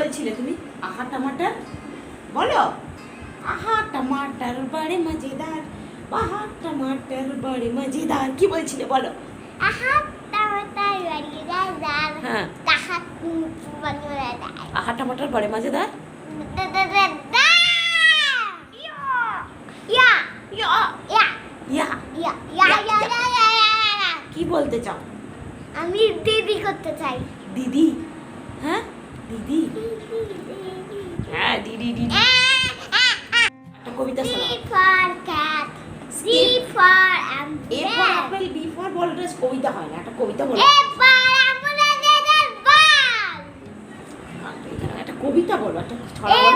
বলছিলে তুমি? আহা টমাটার। বলো। আহা টমাটার বাড়ে মজেদার। আহা টমাটার বাড়ে মজেদার। কি বলছিলে বলো? আহা টমাটার বাড়ে হ্যাঁ। মজেদার। আহা টমাটার বাড়ে মজেদার? কি বলতে চাও? আমি দিদি করতে চাই। দিদি? হ্যাঁ? দিদি। হ্যাঁ দিদি দিদি। একটা কবিতা for for কবিতা হয় না একটা কবিতা বলো। A for umbrella ball এখানে একটা কবিতা বলো একটা ছড়া A বলো।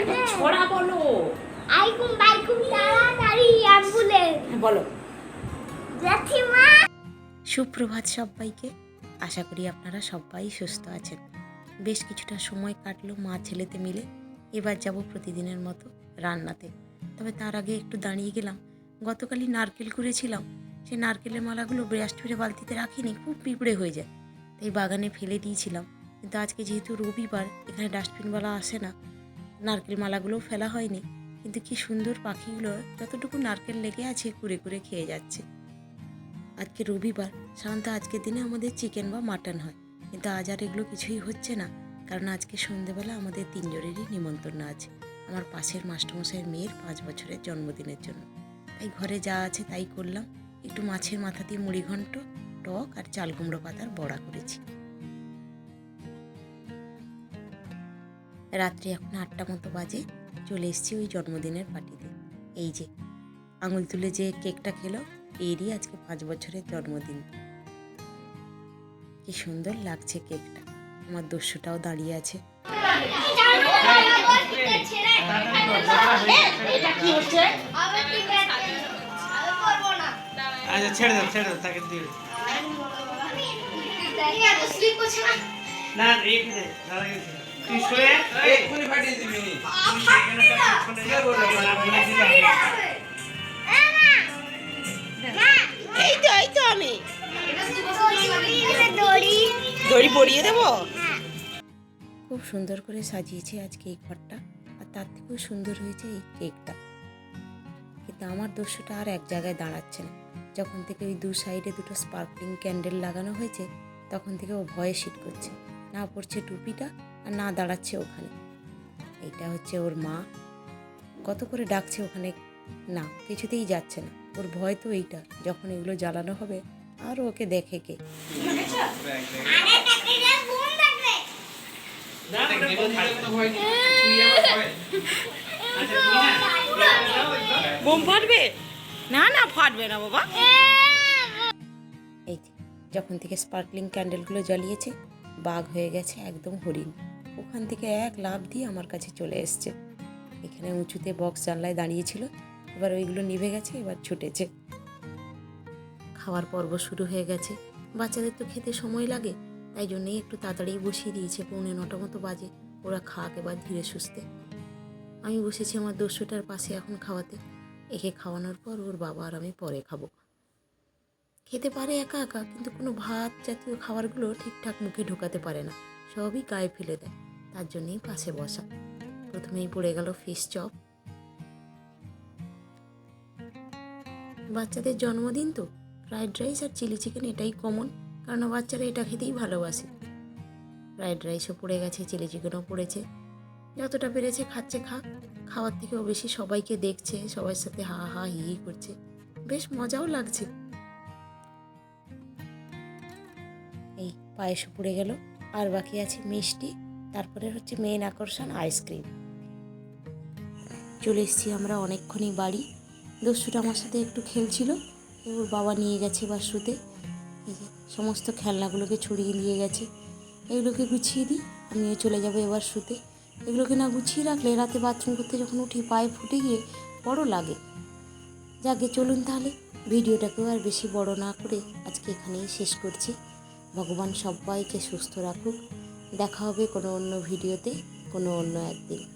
একটা ছড়া বলো। আইকুম বাইকুম তাড়াতাড়ি অ্যাম্বুলেন্স হ্যাঁ, বলো। জেঠিমা। সুপ্রভাত সবাইকে আশা করি আপনারা সবাই সুস্থ আছেন। বেশ কিছুটা সময় কাটলো মা ছেলেতে মিলে। এবার যাব প্রতিদিনের মতো রান্নাতে। তবে তার আগে একটু দাঁড়িয়ে গেলাম। গতকালই নারকেল করেছিলাম সেই নারকেলের মালাগুলো ব্রাশ ফিরে বালতিতে রাখিনি, খুব পিঁপড়ে হয়ে যায়। তাই বাগানে ফেলে দিয়েছিলাম। কিন্তু আজকে যেহেতু রবিবার, এখানে ডাস্টবিনওয়ালা আসে না। নারকেল মালাগুলোও ফেলা হয়নি। কিন্তু কি সুন্দর পাখিগুলো যতটুকু নারকেল লেগে আছে কুড়ে কুড়ে খেয়ে যাচ্ছে। আজকে রবিবার সাধারণত আজকের দিনে আমাদের চিকেন বা মাটন হয়। কিন্তু আজ আর এগুলো কিছুই হচ্ছে না। কারণ আজকে সন্ধেবেলা আমাদের তিনজনেরই নিমন্ত্রণ আছে। আমার পাশের মাস্টারমশাইয়ের মেয়ের পাঁচ বছরের জন্মদিনের জন্য। তাই ঘরে যা আছে তাই করলাম। একটু মাছের মাথা দিয়ে মুড়ি ঘন্ট, টক আর চাল কুমড়ো পাতার বড়া করেছি। রাত্রি এখন আটটা মতো বাজে। চলে এসেছি ওই জন্মদিনের পার্টিতে। এই যে, আঙুল তুলে যে কেকটা খেলো, এরই আজকে পাঁচ বছরের জন্মদিন। কি সুন্দর লাগছে কেকটা। আমার দস্যুটাও দাঁড়িয়ে আছে। এটা কি আচ্ছা ছেড়ে দাও ছেড়ে দাও তাকে দিও না এইখানে তুই শুয়ে। এক্ষুনি ফাটিয়ে দিবি। এই তো। দড়ি পরিয়ে দেবো? খুব সুন্দর করে সাজিয়েছে আজকে এই ঘরটা, আর তার থেকেও সুন্দর হয়েছে এই কেকটা। কিন্তু আমার দস্যুটা আর এক জায়গায় দাঁড়াচ্ছে না। যখন থেকে ওই দু সাইডে দুটো স্পার্কলিং ক্যান্ডেল লাগানো হয়েছে, তখন থেকে ও ভয়ে শীত করছে। না পড়ছে টুপিটা আর না দাঁড়াচ্ছে ওখানে। এইটা হচ্ছে ওর মা। কত করে ডাকছে ওখানে? না, কিছুতেই যাচ্ছে না। ওর ভয় তো এইটা, যখন এগুলো জ্বালানো হবে আর ওকে দেখে কে? বোম ফাটবে? না না ফাটবে না বাবা। এই যখন থেকে স্পার্কলিং ক্যান্ডেলগুলো জ্বালিয়েছে বাঘ হয়ে গেছে একদম হরিণ। ওখান থেকে এক লাভ দিয়ে আমার কাছে চলে এসছে। এখানে উঁচুতে বক্স জানলায় দাঁড়িয়েছিল এবার ওইগুলো নিভে গেছে এবার ছুটেছে। খাওয়ার পর্ব শুরু হয়ে গেছে। বাচ্চাদের তো খেতে সময় লাগে, তাই জন্যেই একটু তাড়াতাড়ি বসিয়ে দিয়েছে, পৌনে নটা মতো বাজে। ওরা খাক এবার ধীরে সুস্থে। আমি বসেছি আমার দস্যুটার পাশে এখন খাওয়াতে। একে খাওয়ানোর পর ওর বাবা আর আমি পরে খাব। খেতে পারে একা একা, কিন্তু কোনো ভাত জাতীয় খাবারগুলো ঠিকঠাক মুখে ঢোকাতে পারে না। সবই গায়ে ফেলে দেয়। তার জন্যেই পাশে বসা। প্রথমেই পড়ে গেল ফিশ চপ। বাচ্চাদের জন্মদিন তো? ফ্রাইড রাইস আর চিলি চিকেন এটাই কমন কারণ বাচ্চারা এটা খেতেই ভালোবাসে। ফ্রায়েড রাইসও পড়ে গেছে চিলি চিকেনও পড়েছে। যতটা পেরেছে খাচ্ছে খাক খাওয়ার থেকেও বেশি সবাইকে দেখছে, সবার সাথে হা হা, হি হি করছে। বেশ মজাও লাগছে। এই পায়েসও পড়ে গেল। আর বাকি আছে মিষ্টি, তারপরে হচ্ছে মেন আকর্ষণ আইসক্রিম চলে এসেছি আমরা অনেকক্ষণই বাড়ি। দস্যুটা আমার সাথে একটু খেলছিল। ওর বাবা নিয়ে গেছে শুতে। এই যে সমস্ত খেলনাগুলোকে ছড়িয়ে নিয়ে গেছে। এগুলোকে গুছিয়ে দিই, আমিও চলে যাব এবার শুতে। এগুলোকে না গুছিয়ে রাখলে রাতে বাথরুম করতে যখন উঠি পায়ে ফুটে গিয়ে বড় লাগে। যাকে চলুন তাহলে ভিডিওটাকেও আর বেশি বড় না করে আজকে এখানেই শেষ করছি। ভগবান সবাইকে সুস্থ রাখুক। দেখা হবে কোনো অন্য ভিডিওতে, কোনো অন্য একদিন।